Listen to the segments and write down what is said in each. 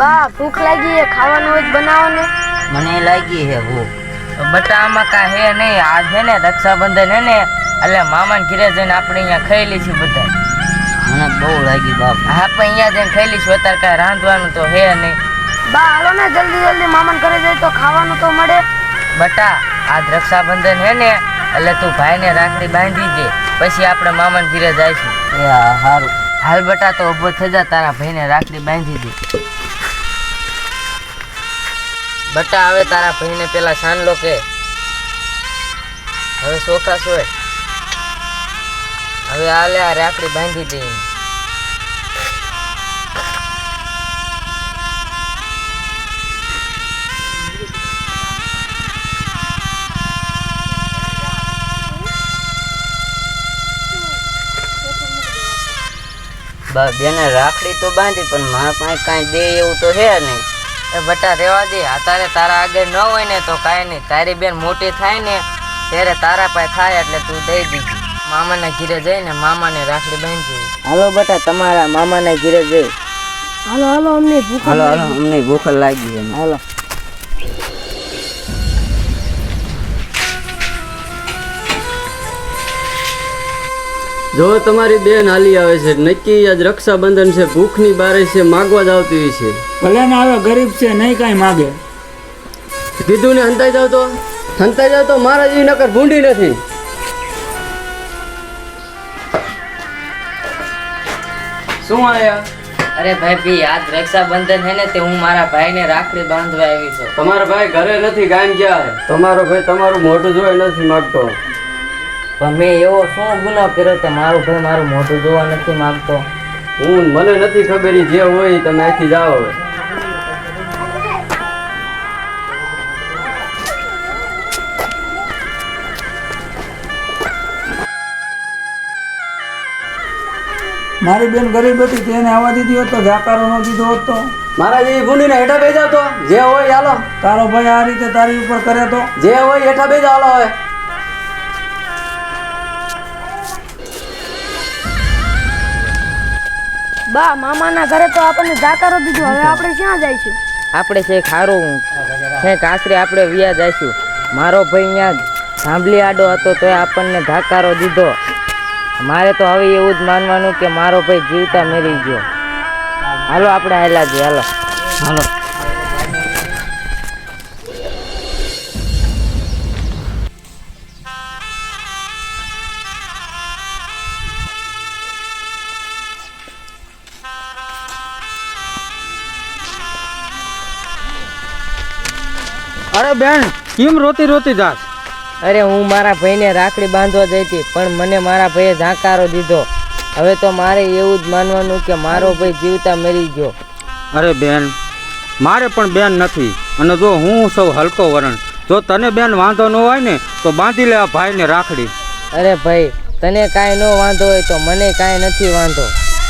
બા ભૂખ લાગી છે ખાવાનું હોય બનાવો ને મને લાગી હે ભૂખ. બટા આમાં કા હે નહીં. આ છે ને રક્ષાબંધન હે ને એટલે મામાને ઘીરે જઈને આપણે અહીંયા ખાઈ છે બધા મને બહુ લાગી બાપ. હા પણ અહીંયા જઈને ખાઈ લઈશું. અત્યારે કાંઈ રાંધવાનું તો હે નહીં. બા હાલો ને જલ્દી જલ્દી મામાને ઘરે જઈ તો ખાવાનું તો મળે. બટા આજ રક્ષાબંધન હે ને એટલે તું ભાઈને રાખડી બાંધી દે. પછી આપણે મામાને ઘીરે જઈશું. એ હા હાલ બટા તો ઊભો થઈ જા તારા ભાઈને રાખડી બાંધી દે. બટા, હવે તારા ભાઈને પેલા સાનલો કે. હવે ચોખા સોય. હવે આલે આ રાખડી બાંધી દે એને. બેને રાખડી તો બાંધી, પણ મારા પાસે કાંઈ દે એવું તો છે નહીં. એ બટા રેવા દે. અત્યારે તારા આગળ ન હોય ને તો કાંઈ નહીં. તારી બેન મોટી થાય ને ત્યારે તારા પાસે થાય એટલે તું દઈ દીધી મામાના ઘીરે જઈને મામાને રાખડી બાંધી. હાલો બટા તમારા મામાના ઘીરે જઈ. હાલો હાલો અમને ભૂખ હાલો હાલો અમને ભૂખ લાગી છે. હાલો. જો તમારી બેન હાલી આવે છે નક્કી આજ રક્ષાબંધન છે ભૂખની બારે છે માગવા જ આવતી હોય છે. ભલે ને આવે ગરીબ છે નહીં કાંઈ માગે. કીધું ને હંતાઈ જાવ તો? હંતાઈ જાવ તો મારા જેવી નકર ભૂંડી નથી. શું આયા? અરે ભાઈ ભી આજ રક્ષાબંધન હે ને તે હું મારા ભાઈને રાખડી બાંધવા આવી છું. તમારા ભાઈ ઘરે નથી ગામ ગયા છે તમારો ભાઈ તમારું મોઢું જોઈ નથી માગતો. પણ મેં એવો શું ગુનો કર્યો તે મારું ભાઈ મારું મોઢું જોવા નથી માંગતો. હું મને નથી ખબર જે હોય તમે અહીંથી જાઓ હવે. મારી બેન ગરીબ હતી તેને આવવા દીધી હોત તો જાકારો ન દીધો હોત તો? મારા જે ભૂંડીને હેઠા બેજા તો. જે હોય હાલો. તારો ભાઈ આ રીતે તારી ઉપર કરે તો? જે હોય હેઠા બેસી જાવ હાલો હવે. બા મામાના ઘરે તો આપણને જાકારો દીધો. હવે આપણે ક્યાં જઈશું? આપણે છે ખારું. છે કાસરે આપણે વ્યા જઈશું. મારો ભાઈ અહીંયા સાંભળી આડો હતો તો આપણને ધાકારો દીધો. મારે તો હવે એવું જ માનવાનું કે મારો ભાઈ જીવતા મરી ગયો. હાલો આપણે હાલા જઈએ હાલો. હાલો. અરે બેન કેમ રોતી રોતી જાસ અરે હું મારા ભાઈને રાખડી બાંધવા જઈ હતી પણ મને મારા ભાઈએ ઝાંકારો દીધો. હવે તો મારે એવું જ માનવાનું કે મારો ભાઈ જીવતા મરી ગયો. અરે બેન મારે પણ બેન નથી. અને જો હું સૌ હલકો વરણ જો તને બેન વાંધો ન હોય ને તો બાંધી લે આ ભાઈને રાખડી. અરે ભાઈ તને કાંઈ ન વાંધો હોય તો મને કાંઈ નથી વાંધો.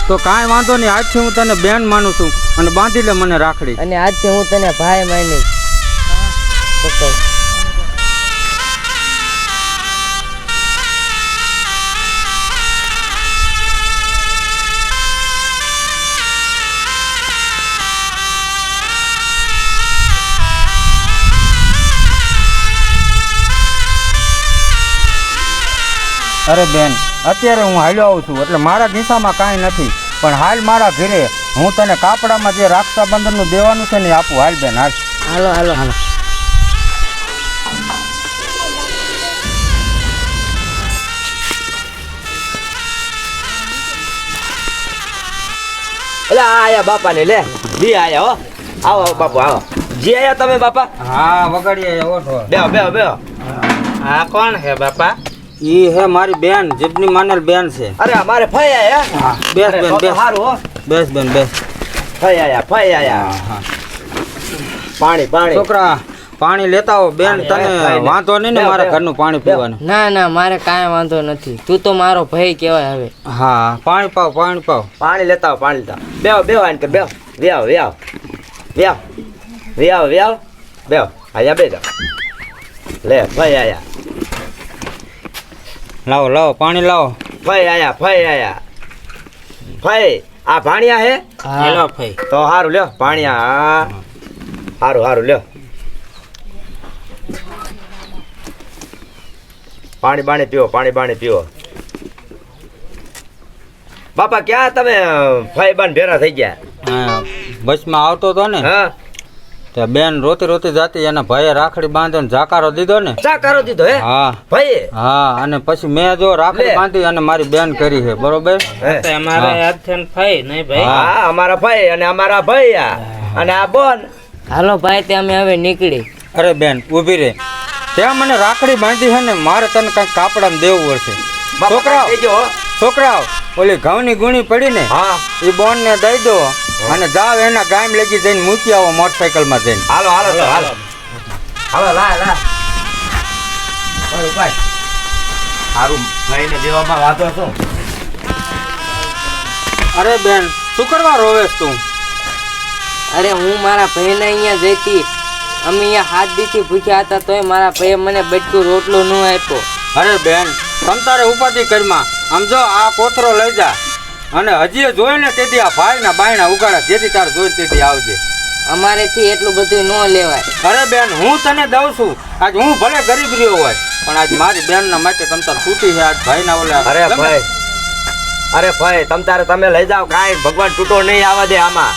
તો કાંઈ વાંધો નહીં આજથી હું તને બેન માનું છું અને બાંધી લે મને રાખડી. અને આજથી હું તને ભાઈ માનીશ. તો અરે બેન અત્યારે હું હાલ્યો આવું છું એટલે મારા દિશામાં કાંઈ નથી. પણ હાલ મારા ઘરે હું તને કાપડામાં જે રક્ષાબંધનનું દેવાનું છે ને આપું. હાલ બેન હાલ. હાલો હાલો હાલો. એટલે આ આયા બાપા ને લે. જી આયા હો. આવો આવો બાપુ આવો. જી આયા તમે બાપા? હા વગાડીએ ઓઠો. બેહો બેહો બેહો. આ કોણ હે બાપા? ઈ હે મારી બેન જીપની માનેલ બેન છે. અરે અમારે ફઈ આયા બેસ બેન બેસ. સારું હો. બેસ બેન બેસ. ફઈ આયા ફઈ આયા. પાણી પાણી. છોકરા પાણી લેતા આવો બેન તને વાંધો નહીં ને મારા ઘરનું પાણી. પીવાનું. ના ના મારે કાંઈ વાંધો નથી. તું તો મારો ભાઈ કહેવાય હવે. હા પાણી પાવ પાણી પાવ. પાણી લેતા આવો પાણી લેતા આવો. બેહો બેહો આને કે બેહો વ્યાવ વ્યાવ વ્યાવ વ્યાવ વ્યાવ બેવ આયા બે જાઓ. લે ભાઈ આયા. લાવો લાવો પાણી લાવો. ભાઈ આયા ભાઈ આયા. ભાઈ આ ભાણિયા હે? હેલો ભાઈ તો સારું લ્યો ભાણિયા. હા. સારું સારું લ્યો. પાણી બાણી પીવો પાણી બાણી પીવો બાપા ક્યાં તમે ભાઈ બાન ભેરા થઈ ગયા? બસમાં આવતો હતો ને. હા. બેન રોતી રોતી જાતી એના ભાઈએ રાખડી બાંધ્યો જાકારો દીધો ને. જાકારો દીધો હે? હા. ભાઈ હા અને પછી મેં જો રાખડી બાંધી અને મારી બેન કરી છે બરોબર? હે. અમારા હા. અમારા ભાઈ અને અમારા ભાઈ આ અને આ બોન. હાલો ભાઈ તે અમે હવે નીકળી. અરે બેન ઊભી રે. ત્યાં મને રાખડી બાંધી છે ને મારે તને કંઈક કાપડામાં દેવું પડશે છોકરાઓ. છોકરાઓ ઓલી ઘઉંની ગુણી પડી ને હા. એ બોન ને દઈ દો અને જાવ એના ગામ લગી જઈને મૂકી આવો મોટરસાયકલમાં જઈને. હાલો હાલો હાલો હાલો. લા લા. ભાઈ. સારું ભાઈને દેવામાં વાંધો શું અરે બેન શું કરવા રોવેશ તું? અરે હું મારા ભાઈને અહીંયા જઈતી અમે અહીંયા હાથ દીથી ભૂખ્યા હતા તોય મારા ભાઈએ મને બટકું રોટલો ન આપ્યો. અરે બેન તમ તારે ઉપાધિ કરમાં. આમ જો આ કોથરો લઈ જા. અને હજી જોઈ ને તેથી આ ભાઈના બાયણા ઉગાડા જેથી તારે જોઈ તેથી આવજે. અમારેથી એટલું બધું ન લેવાય. અરે બેન હું તને દઉં છું. આજ હું ભલે ગરીબ રહ્યો હોય પણ આજ મારી બેન ના માટે તમ તૂટી છૂટી છે આજ ભાઈના ઓલા. અરે ભાઈ અરે ભાઈ તમ તારે તમે લઈ જાઓ કાંઈ ભગવાન તૂટો નહીં આવવા દે આમાં.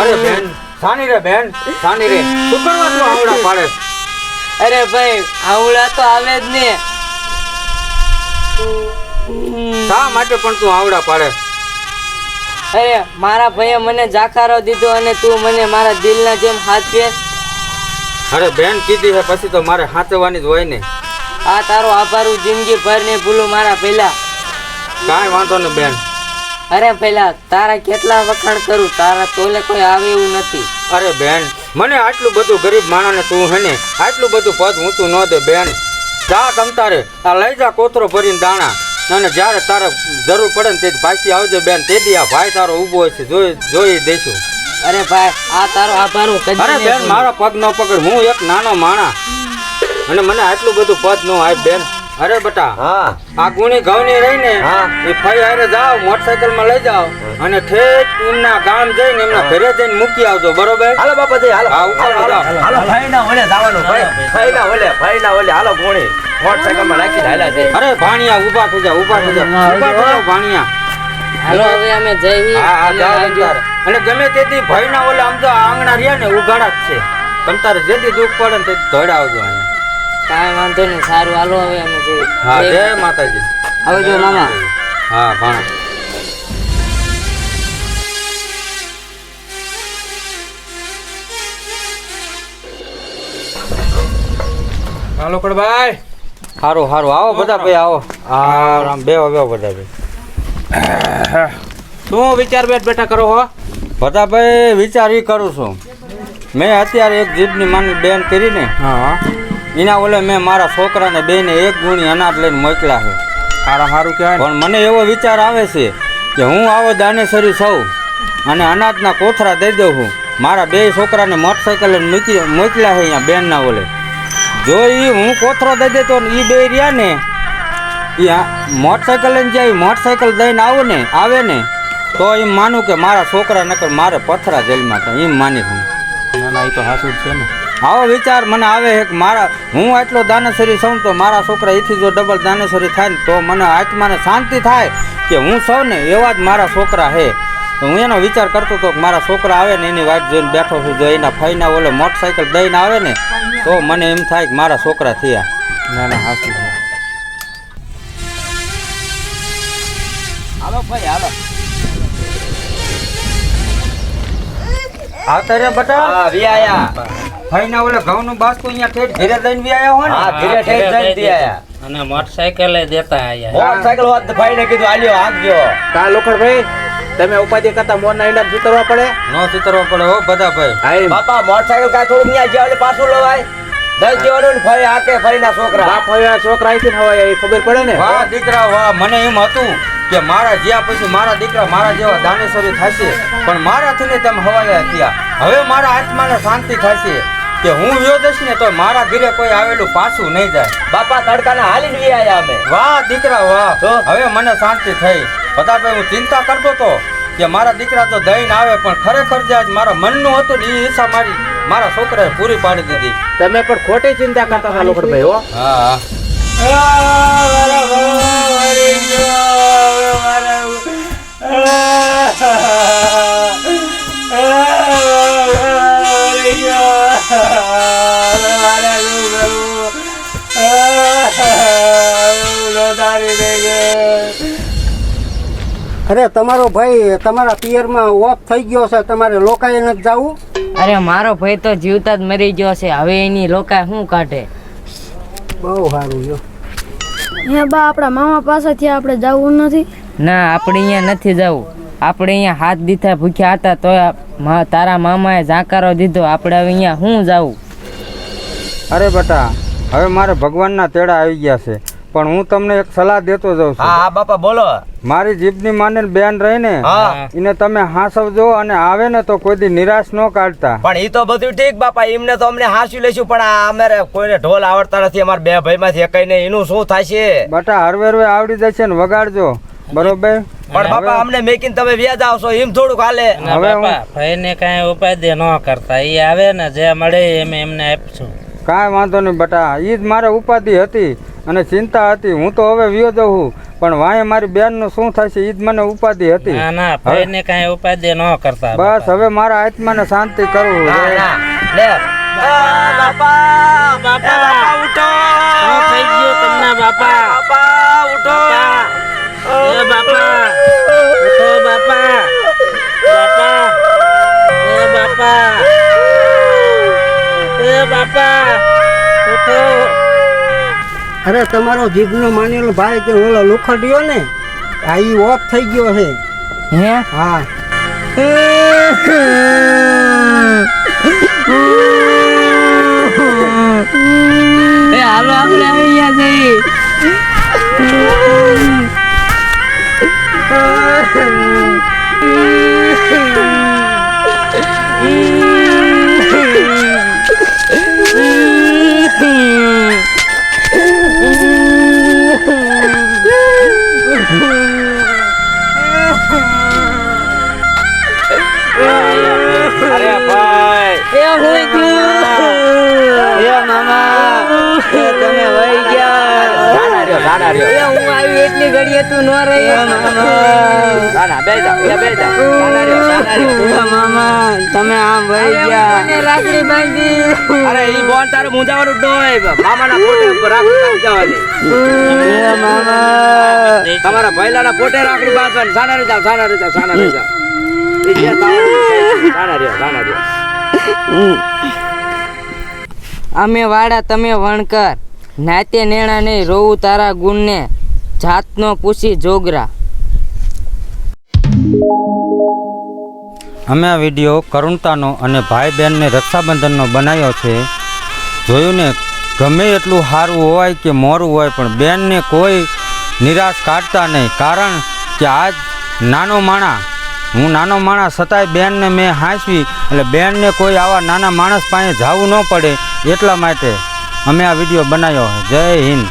અરે બેન સાની રે બેન સાની રે. શું કરવા તું આવડા પાડે અરે ભાઈ આવડા તો આવે જ ને. શા માટે પણ તું આવડા પાડે અરે મારા ભાઈએ મને જાકારો દીધો અને તું મને મારા દિલના જેમ હાથ. અરે બેન કીધી છે પછી તો મારે હાથવાની જ હોય ને. આ તારો આભાર હું જિંદગી ભર ને ભૂલું મારા પહેલા. કાંઈ વાંધો ને બેન. અરે પેલા તારા કેટલા વખાણ કરું? તારા તોલે કોઈ આવે એવું નથી. અરે બેન મને આટલું બધું ગરીબ માણસને તું હે ને આટલું બધું પદ ઊંચું ન દે બેન. જા તમતારે આ લઈ જા કોતરો ભરીને દાણા. અને જ્યારે તારે જરૂર પડે ને તે પાછી આવજે બેન તે દી આ ભાઈ તારો ઊભો હશે જોઈ જોઈ દઈશું. અરે ભાઈ આ તારો આભાર હું અરે બેન. મારો પગ ન પકડ હું એક નાનો માણા. અને મને આટલું બધું પદ ન આવે બેન. અરે બટા હા. આ ગુણી ઘઉંની રહી ને હા. એ ફઈ હારે જાઓ મોટરસાયકલમાં લઈ જાઓ અને ઠેઠ એમના ગામ જઈને એમના ઘરે જઈને મૂકી આવજો બરોબર? હાલો બાપાજી હાલો. હા, ઉપર હાલો, હાલો. ભાઈ ના ઓલે જવાનું ભાઈ ભાઈ ના ઓલે ભાઈ ના ઓલે હાલો ગુણી. મોટરસાયકલમાં નાખી હાલ્યા છે અરે ભાણિયા ઊભા થઈ જાઓ ઊભા થઈ જાઓ. ઊભા થઈ જાઓ ભાણિયા. હાલો હવે અમે જઈ હા હા જાવ. અને ગમે તેથી ભાઈના ઓલે આમ તો આંગણા રહ્યા ને ઉગાડા જ છે. તમતારે જેથી દુઃખ પડે ને તે ધોડાવજો અહીંયા. કાંઈ વાંધો નહીં સારું. હાલો હવે અમે જઈએ. હા જય માતાજી. આવજો મામા હા ભાણા. હાલો કડભાઈ સારું સારું આવો બધા ભાઈ આવો. આરામ બે બેહો બધા ભાઈ. શું વિચાર બેઠ બેઠા કરો હો? બધા ભાઈ વિચાર એ કરું છું. મેં અત્યારે એક જીભની માની બેન કરી ને હા. એના ઓલે મેં મારા છોકરાને બેને એક ગુણી અનાજ લઈને મોકલ્યા છે. સારા સારું કહેવાય પણ મને એવો વિચાર આવે છે કે હું આવો દાનેશ્વરી સૌ અને અનાજના કોથરા દઈ દઉં છું. મારા બે છોકરાને મોટરસાઇકલ લઈને મૂકી મોકલ્યા છે અહીંયા બેનના ઓલે જો એ હું કોથરો દઈ દેતો ને એ બે રહ્યા ને એ મોટરસાઇકલ લઈને જાય મોટરસાઇકલ દઈને આવો ને આવે ને તો એમ માનું કે મારા છોકરા નકર મારે પથરા જેલમાં એમ માની હું ના ના એ તો હાસુ જ છે ને. આવો વિચાર મને આવે છે મારા હું આટલો દાનેશ્વરી છું તો મારા છોકરા એથી જો ડબલ દાનેશ્વરી થાય ને તો મને આત્માને શાંતિ થાય કે હું સૌ ને એવા જ મારા છોકરા છે. તો હું એનો વિચાર કરતો હતો કે મારા છોકરા આવે ને એની વાટ જોઈને બેઠો છું જો એના ફઈના ઓલે મોટરસાઇકલ દઈને આવે ને તો મને એમ થાય કે મારા છોકરા થયા. ના ના હાસી હાલો ભાઈ હાલો. આવતા રે બટા? હા વિયાયા ફઈના ઓલે ઘઉંનું બાસ્કું અહીંયા ઠેઠ ઘેરે દઈને બી આવ્યા હોય હા ને ધીરે ઠેર બી દે આયા. અને મોટરસાયકલ દેતા આયા. મોટરસાયકલ હોત તો ભાઈને કીધું હાલ્યો હાંકજો કા લોખંડભાઈ તમે ઉપાધિ કરતા મોરના ઈંડા સુતરવા પડે? નો સુતરવા પડે હો બધા ભાઈ. બાપા મોટરસાયકલ કાંઈ થોડું ન્યા જ્યાં પાછું લવાય. દઈ દેવાનું ને ફરી હાકે ફરીના છોકરા. આ હવે છોકરા અહીંથી ને હવે એ ખબર પડે ને? વાહ દીકરા વાહ મને એમ હતું કે મારા જ્યાં પછી મારા દીકરા મારા જેવા દાનેશ્વરી થશે પણ મારાથી ને તેમ હવાયા થયા. હવે મારા આત્માને શાંતિ થશે કે હું વ્યો જઈશ ને તો મારા ઘરે કોઈ આવેલું પાછું નહીં જાય. બાપા તડકાના હાલીને વિયાયા અમે. વાહ દીકરા વાહ. તો? હવે મને શાંતિ થઈ. ભાઈ હું ચિંતા કરતો હતો કે મારા દીકરા તો દઈને આવે પણ ખરેખર જે આજ મારા મનનું હતું ને એ ઈચ્છા મારી મારા છોકરાએ પૂરી પાડી દીધી. તમે પણ ખોટી ચિંતા કરતા હતા લોકડભાઈ હો. હા. અરે તમારો ભાઈ તમારા પિયરમાં ઓફ થઈ ગયો છે તમારે લોકાએ નથી જવું? અરે મારો ભાઈ તો જીવતા જ મરી ગયો છે. હવે એની લોકા શું કાઢે? બહુ સારું જો. હે બા આપણા મામા પાસેથી આપણે જવું નથી. ના આપણે અહીંયા નથી જવું. આપણે અહીંયા હાથ દીધા ભૂખ્યા હતા તો તારા મામાએ જાકારો દીધો. આપણે હવે અહીંયા શું જવું? અરે બટા હવે મારે ભગવાનના તેડા આવી ગયા છે. પણ હું તમને એક સલાહ દેતો જાઉં હા છું. હા બાપા બોલો. મારી જીભની માને બેન રહીને હા. એને તમે હાંસવજો અને આવે ને તો કોઈ દી નિરાશ ન કાઢતા. પણ એ તો બધું ઠીક બાપા એમને તો અમને હાંસી લઈશું પણ આ અમારે કોઈને ઢોલ આવડતા નથી અમારા બે ભાઈમાંથી એકઈ નહીં એનું શું થાય છે? બટા હરવે હરવે આવડી જશે ને વગાડજો. બરોબર? પણ બાપા અમને મેકીને તમે વ્યાજ આવશો એમ થોડુંક હાલે. હવે હું ભાઈને કાંઈ દે ન કરતા. એ આવે ને જે મળે એમ એમને આપશું. કાંઈ વાંધો નહીં બટા એ જ મારે ઉપાધિ હતી અને ચિંતા હતી. હું તો હવે વ્યો જઉં પણ વાંહે મારી બેનનું શું થશે એ જ મને ઉપાધિ હતી. ના ના ભાઈને કાંઈ ઉપાધિ ન કરતા બસ હવે મારા આત્માને શાંતિ કરવું લે. બાપા બાપા ઉઠો. થઈ ગયું તમને બાપા? બાપા ઉઠો. એ બાપા ઉઠો. બાપા. બાપા એ બાપા. એ બાપા. ઉઠો અરે તમારો જીભનો માનેલો ભાઈ કે ઓલો લુખડ્યો ને આ ઈ ઓફ થઈ ગયો છે. હે? હા. એ હાલો આપણે અહીંયા જઈએ અરે સાના રહ્યો હું આવી એટલી ઘડીએ તું ન રહી. જા રહ્યો સાના મામા તમે આમ ભાઈ ગયા. રાખડી બાંધી. અરે ઈ બોન તારે મુંજાવાનું ડોય મામાના પોટે ઉપર રાખડી જવાની. મામા. તમારા ભૈલાના પોટે રાખડી બાંધવાની. સાના રે જાવ સાના રે જાવ સાના રે જાવ ઈ જે તારે સાના રહ્યો સાના રહ્યો અમે વાડા તમે વણકર. નાતે નેણા નહીં, રોવું તારા ગુણને, જાતનો પૂછી જોગરા. અમે આ વીડિયો કરુણતાનો અને ભાઈ બહેનને રક્ષાબંધનનો બનાવ્યો છે. જોયું ને, ગમે એટલું સારું હોય કે મોરું હોય, પણ બેનને કોઈ નિરાશ કાઢતા નહીં. કારણ કે આજ નાનો માણા, હું નાનો માણસ છતાંય બેનને મેં હાંસવી, એટલે બેનને કોઈ આવા નાના માણસ પાસે જવું ન પડે એટલા માટે. અમે આ વીડિયો બનાવ્યો. જય હિન્દ.